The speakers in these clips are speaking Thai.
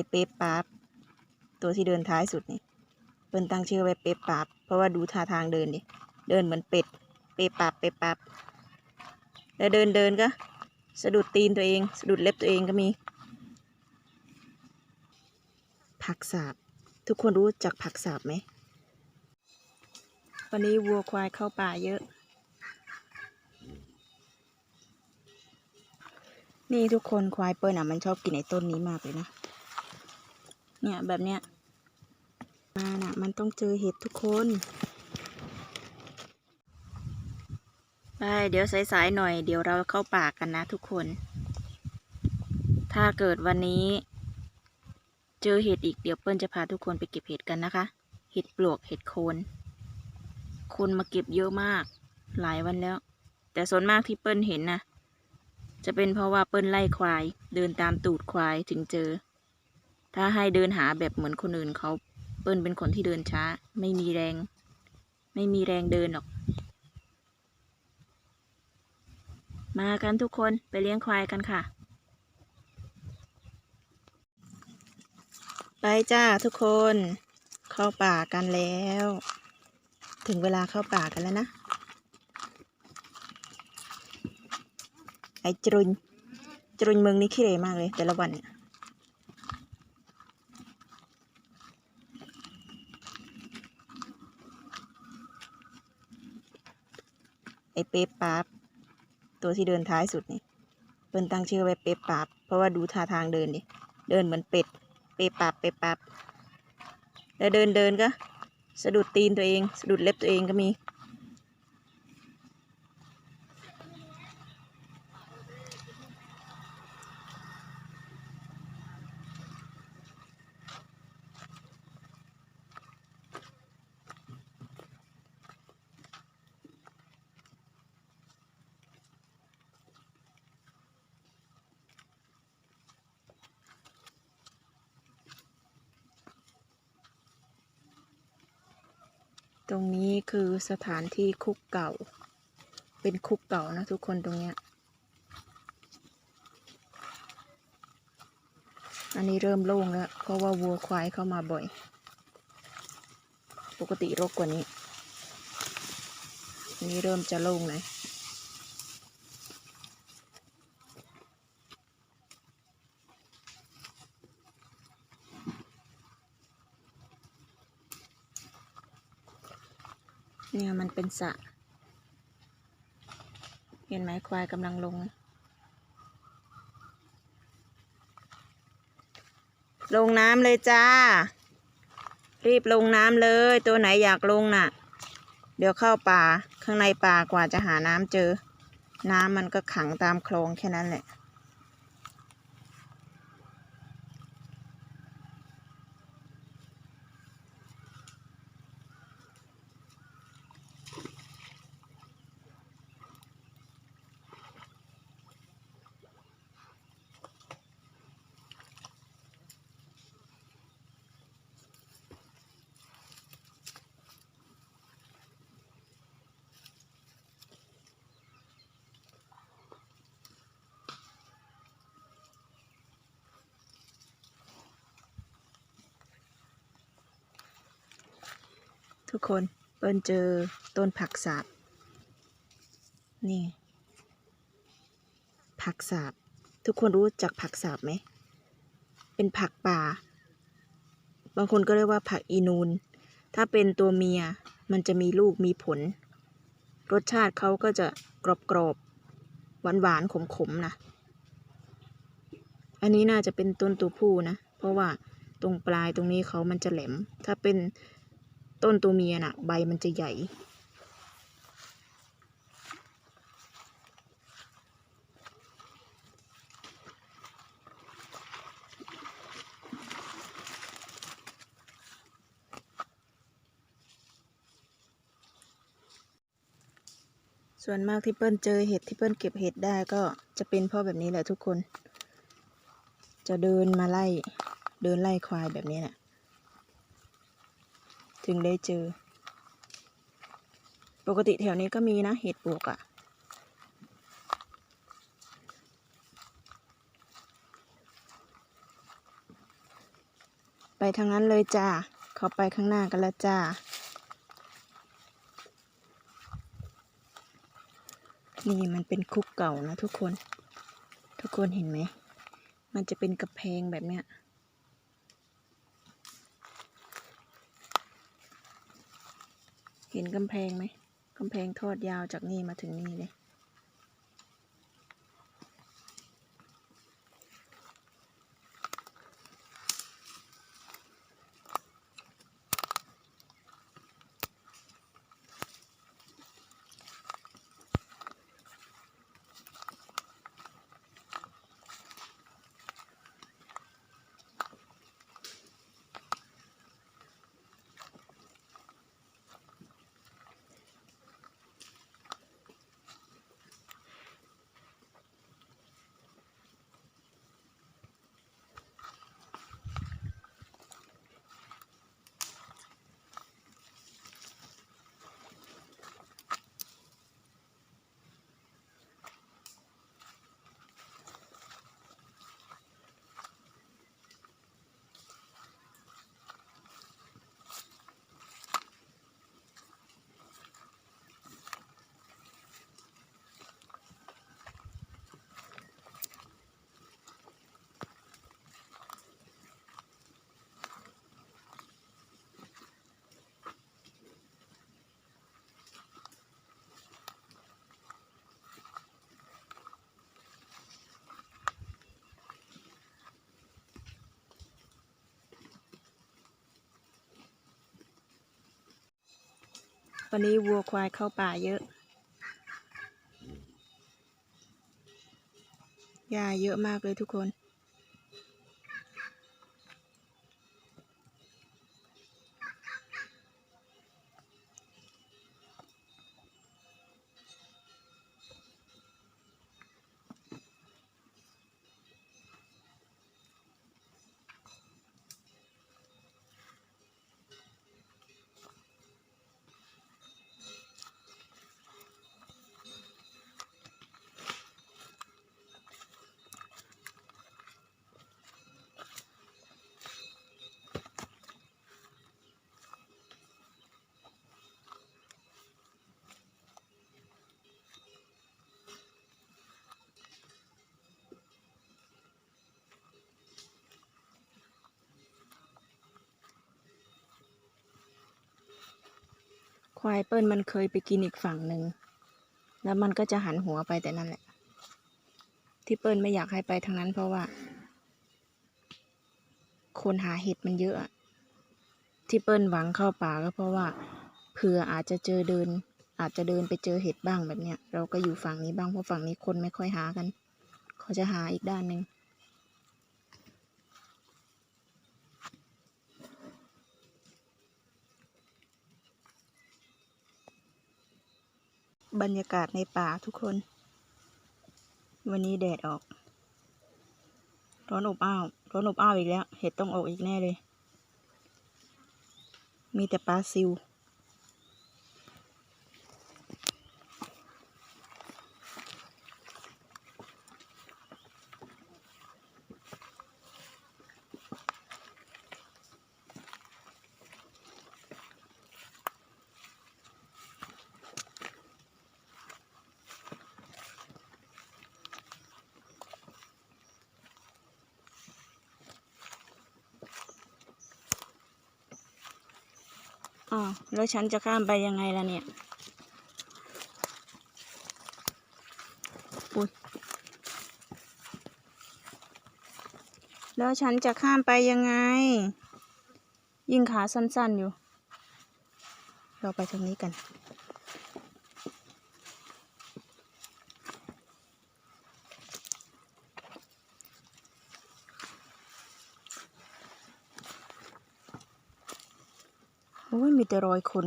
อ้เป๊ปป๊าบตัวที่เดินท้ายสุดนี่เปิ้นตั้งชื่อไว้เป๊ปป๊าบเพราะว่าดูท่าทางเดินดิเดินเหมือนเป็ด เป๊ปป๊าบเป๊ปป๊าบแล้วเดินเดินก็ สะดุดตีนตัวเอง สะดุดเล็บตัวเองก็มี ผักสาบ ทุกคนรู้จักผักสาบไหมวันนี้วัวควายเข้าป่าเยอะ นี่ทุกคนควายเปิ้ลอะมันชอบกินไอ้ต้นนี้มากเลยนะ เนี่ยแบบเนี้ยมาน่ะมันต้องเจอเห็ดทุกคน ไปเดี๋ยวสายๆหน่อยเดี๋ยวเราเข้าป่ากันนะทุกคน ถ้าเกิดวันนี้ เจอเห็ดอีกเดี๋ยวเปิ้ลจะพาทุกคนไปเก็บเห็ดกันนะคะ เห็ดปลวกเห็ดโคนคนมาเก็บเยอะมาก หลายวันแล้ว แต่ส่วนมากที่เปิ้ลเห็นนะจะเป็นเพราะว่าเปิ้ลไล่ควาย เดินตามตูดควายถึงเจอ ถ้าให้เดินหาแบบเหมือนคนอื่นเขาเปิ้ลเป็นคนที่เดินช้า ไม่มีแรง ไม่มีแรงเดินหรอก มากันทุกคนไปเลี้ยงควายกันค่ะ ไปจ้าทุกคน เข้าป่ากันแล้ว ถึงเวลาเข้าป่ากันแล้วนะ ไอ้จรุนจรุนเมืองนี้ขี้เหร่มากเลย แต่ละวันเนี่ย เป๊ปป๊าบตัวที่เดินท้ายสุดนี่เปิ้นตั้งชื่อไว้เป๊ปป๊าบเพราะว่าดูท่าทางเดินดิเดินเหมือนเป็ด เป๊ปป๊าบเป๊ปป๊าบแล้วเดินเดินก็ สะดุดตีนตัวเอง สะดุดเล็บตัวเองก็มี ตรงนี้คือสถานที่คุกเก่า เป็นคุกเก่านะทุกคนตรงเนี้ย อันนี้เริ่มโล่งแล้ว เพราะว่าวัวควายเข้ามาบ่อย ปกติรกกว่านี้ อันนี้เริ่มจะโล่งเลย เนี่ยมันเป็นสระเห็นไหมควายกำลังลง ลงน้ำเลยจ้า รีบลงน้ำเลย ตัวไหนอยากลงน่ะ เดี๋ยวเข้าป่าข้างในป่ากว่าจะหาน้ำเจอ น้ำมันก็ขังตามคลองแค่นั้นแหละ ทุกคนเปิ้ลเจอต้นผักสาบนี่ ผักสาบ ทุกคนรู้จักผักสาบไหม เป็นผักป่า บางคนก็เรียกว่าผักอีนูน ถ้าเป็นตัวเมียมันจะมีลูกมีผล รสชาติเขาก็จะกรอบๆหวานๆขมๆนะ อันนี้น่าจะเป็นต้นตัวผู้นะ เพราะว่าตรงปลายตรงนี้เขามันจะแหลม ถ้าเป็น ต้นตัวเมียน่ะ ใบมันจะใหญ่ ส่วนมากที่เปิ้ลเจอเห็ดที่เปิ้ลเก็บเห็ดได้ก็จะเป็นพราะแบบนี้แหละทุกคน จะเดินมาไล่ เดินไล่ควายแบบนี้แหละ ถึงได้เจอ ปกติแถวนี้ก็มีนะเห็ดปลวกอะ่ะ ไปทางนั้นเลยจ้าเขาไปข้างหน้ากันแล้วจ้านี่มันเป็นคุกเก่านะทุกคน ทุกคนเห็นไหม มันจะเป็นกระแพงแบบเนี้ย เห็นกำแพงไหมกำแพงทอดยาวจากนี่มาถึงนี่เลย วันนี้วัวควายเข้าป่าเยอะ หญ้าเยอะมากเลยทุกคน ควายเปิ้ลมันเคยไปกินอีกฝั่งหนึ่ง แล้วมันก็จะหันหัวไปแต่นั่นแหละ ที่เปิ้ลไม่อยากให้ไปทางนั้นเพราะว่า คนหาเห็ดมันเยอะอะ ที่เปิ้ลหวังเข้าป่าก็เพราะว่าเผื่ออาจจะเจอเดิน อาจจะเดินไปเจอเห็ดบ้างแบบเนี้ย เราก็อยู่ฝั่งนี้บ้างเพราะฝั่งนี้คนไม่ค่อยหากัน เขาจะหาอีกด้านหนึ่ง บรรยากาศในป่าทุกคน วันนี้แดดออก ร้อนอบอ้าว ร้อนอบอ้าวอีกแล้ว เห็ดต้องออกอีกแน่เลย มีแต่ปลาซิว อ๋อแล้วฉันจะข้ามไปยังไงล่ะเนี่ยอุ๊ยแล้วฉันจะข้ามไปยังไง ยิ่งขาสั้นๆอยู่ เราไปทางนี้กัน จะร้อยคน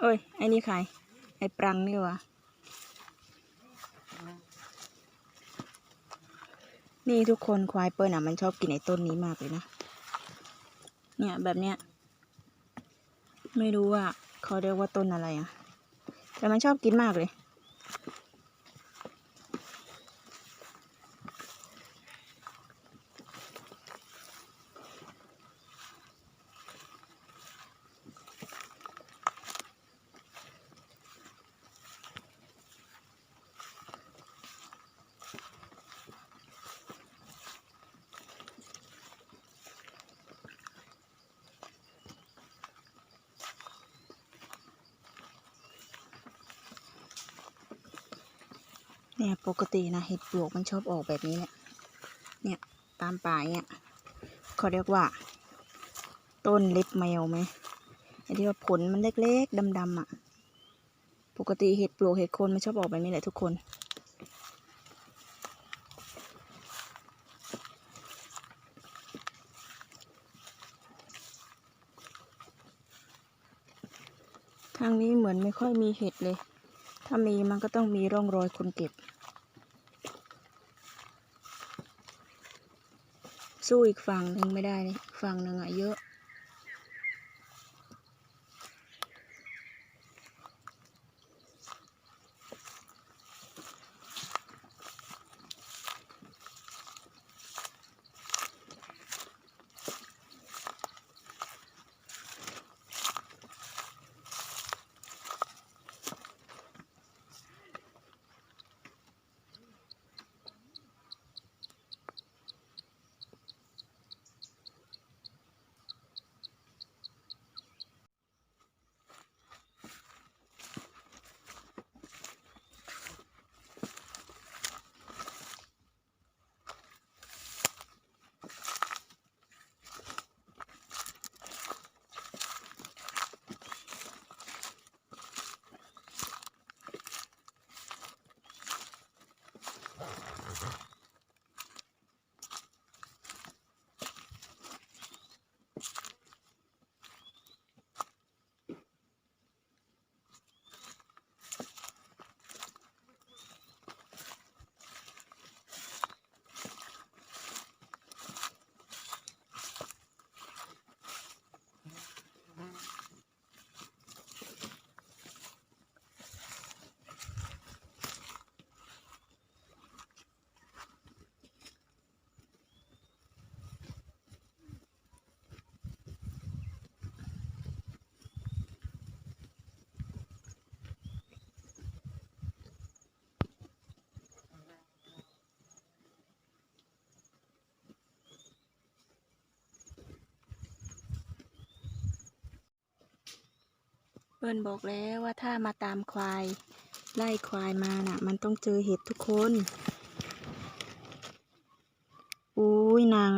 เอ้ย ไอ้นี่ใคร ไอ้ปรังนี่วะนี่ทุกคนควายเปิ้ลอะมันชอบกินไอ้ต้นนี้มากเลยนะ เนี่ยแบบเนี้ย ไม่รู้ว่าเขาเรียกว่าต้นอะไรอะ แต่มันชอบกินมากเลย เนี่ยปกตินะเห็ดปลวกมันชอบออกแบบนี้เนี่ย เนี่ยตามป่าเนี่ยเขาเรียกว่า ต้นเล็บแมวไหมไอ้ที่ว่าผลมันเล็กๆดำๆอะ ปกติเห็ดปลวกเห็ดโคนมันชอบออกแบบนี้แหละทุกคนทางนี้เหมือนไม่ค่อยมีเห็ดเลย ถ้ามีมันก็ต้องมีร่องรอยคนเก็บ สู้อีกฝั่งหนึ่งไม่ได้เลยฝั่งหนึ่งอะเยอะ เปิ้ลบอกแล้วว่าถ้ามาตามควายไล่ควายมาน่ะ มันต้องเจอเห็ดทุกคน อุ้ยนาง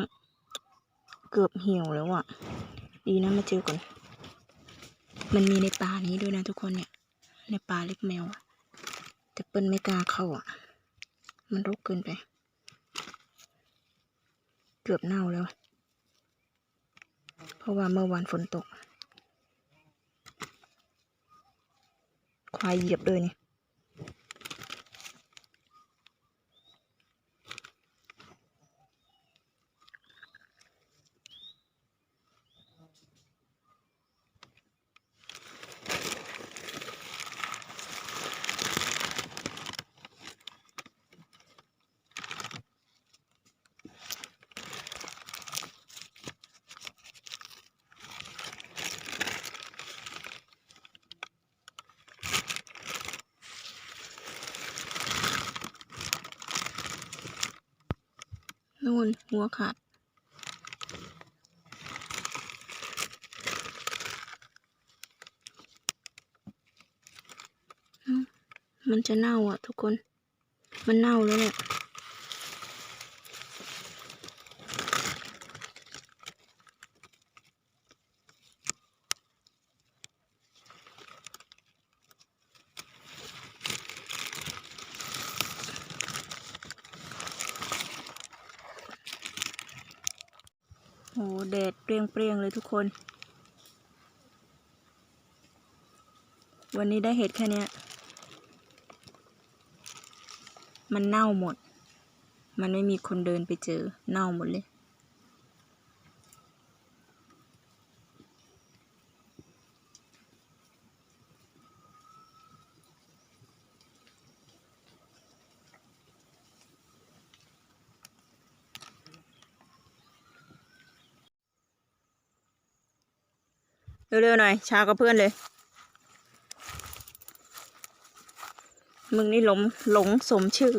เกือบเหี่ยวแล้วอะ ดีนะมาเจอก่อน มันมีในป่านี้ด้วยนะทุกคนเนี่ย ในป่าเล็บแมวอะแต่เปิ้ลไม่กล้าเข้าอะ มันรกเกินไป เกือบเน่าแล้ว เพราะว่าเมื่อวานฝนตก ควายเหยียบเลยนี่ นู่นหัวขาดมมันจะเน่าอะทุกคน มันเน่าแล้วเนี่ย โหแดดเปรี้ยงๆเลยทุกคน วันนี้ได้เห็ดแค่นี้มันเน่าหมด มันไม่มีคนเดินไปเจอ เน่าหมดเลย เร็วๆหน่อยช้ากับเพื่อนเลย มึงนี่หลงหลงสมชื่อ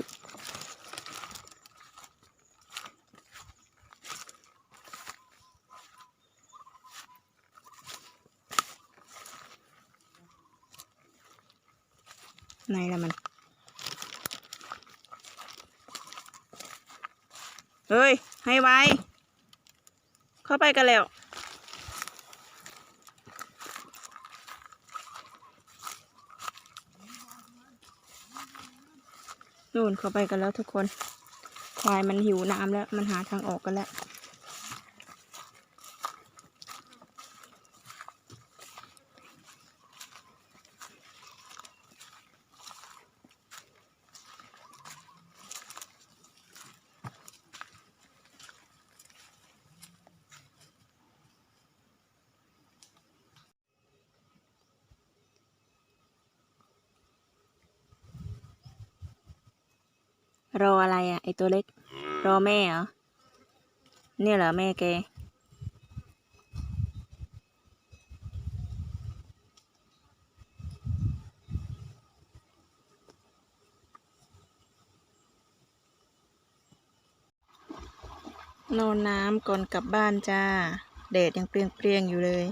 ไหนละมัน เฮ้ย ให้ไวเข้าไปกันแล้ว นู่นเข้าไปกันแล้วทุกคน ควายมันหิวน้ำแล้ว มันหาทางออกกันแล้ว รออะไรอะ ไอตัวเล็ก รอแม่เหรอ เนี่ยเหรอแม่แก นอนน้ำก่อนกลับบ้านจ้า แดดยังเปรียงๆอยู่เลย